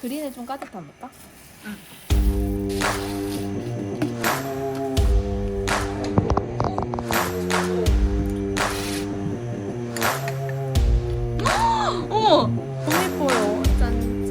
그린에 좀 따뜻합니까? 어머! 너무 예뻐요. 짠.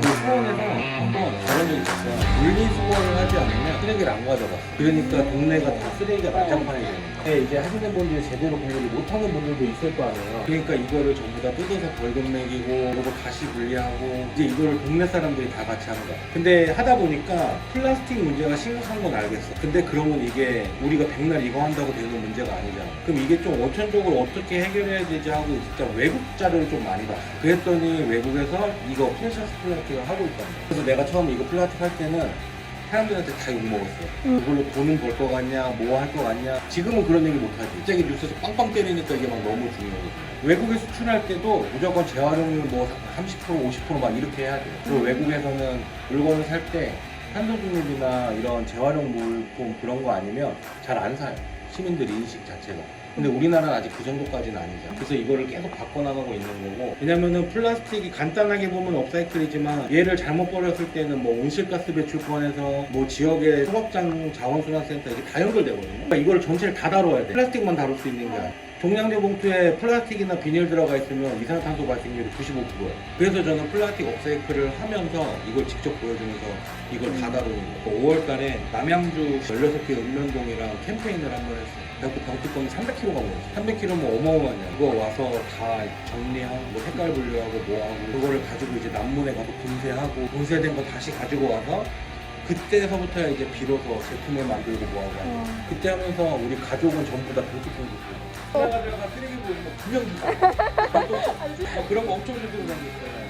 그 수원에서 한번 저런 적이 있었어요. 분리수거를 하지 않으면 쓰레기를 안 가져갔어. 그러니까 동네가 다 쓰레기가 난장판이 되는 거야. 근데 이제 하시는 분들이 제대로 분리를 못하는 분들도 있을 거 아니에요. 그러니까 이거를 전부 다 뜯어서 벌금 매기고 그리고 다시 분리하고 이제 이거를 동네 사람들이 다 같이 하는 거야. 근데 하다 보니까 플라스틱 문제가 심각한 건 알겠어. 근데 그러면 이게 우리가 백날 이거 한다고 되는 문제가 아니잖아. 그럼 이게 좀 원천적으로 어떻게 해결해야 되지 하고 진짜 외국 자료를 좀 많이 봤어. 그랬더니 외국에서 이거 프레셔스 플라스틱을 하고 말이야. 그래서 내가 처음에 이거 플라스틱 할 때는 사람들한테 다 욕먹었어. 음. 그걸로 돈은 벌 것 같냐, 뭐 할 것 같냐. 지금은 그런 얘기 못하지. 갑자기 뉴스에서 빵빵 때리니까 이게 막 너무 중요하거든. 외국에 수출할 때도 무조건 재활용률 뭐 30%, 50%막 이렇게 해야 돼. 그리고 외국에서는 물건을 살 때 탄소중립이나 이런 재활용 물품 그런 거 아니면 잘 안 사요. 시민들 인식 자체가. 근데 우리나라는 아직 그 정도까지는 아니죠. 그래서 이거를 계속 바꿔나가고 있는 거고. 왜냐면은 플라스틱이 간단하게 보면 업사이클이지만 얘를 잘못 버렸을 때는 뭐 온실가스 배출권에서 뭐 지역의 소각장 자원순환센터 이게 다 연결되거든요. 그러니까 이걸 전체를 다 다뤄야 돼. 플라스틱만 다룰 수 있는 게 아니라. 종량제 봉투에 플라스틱이나 비닐 들어가 있으면 이산화탄소 발생률이 95%예요. 그래서 저는 플라스틱 업사이클을 하면서 이걸 직접 보여주면서 이걸 다 다루는 거예요. 5월 달에 남양주 16개 읍면동이랑 캠페인을 한 번 했어요. 그래갖고 병뚜껑이 300kg가 모였어요. 300kg면 어마어마하냐. 그거 와서 다 정리하고 뭐 색깔 분류하고 뭐하고 그거를 가지고 이제 남문에 가서 분쇄하고 분쇄된 거 다시 가지고 와서 그때서부터 이제 비로소 제품을 만들고 뭐하고 하는. 어. 그때 하면서 우리 가족은 전부 다 줬어요. 들어가 들어가 쓰레기 보이는 거 분명 주고 그런 거 엄청 들고 다녔어요.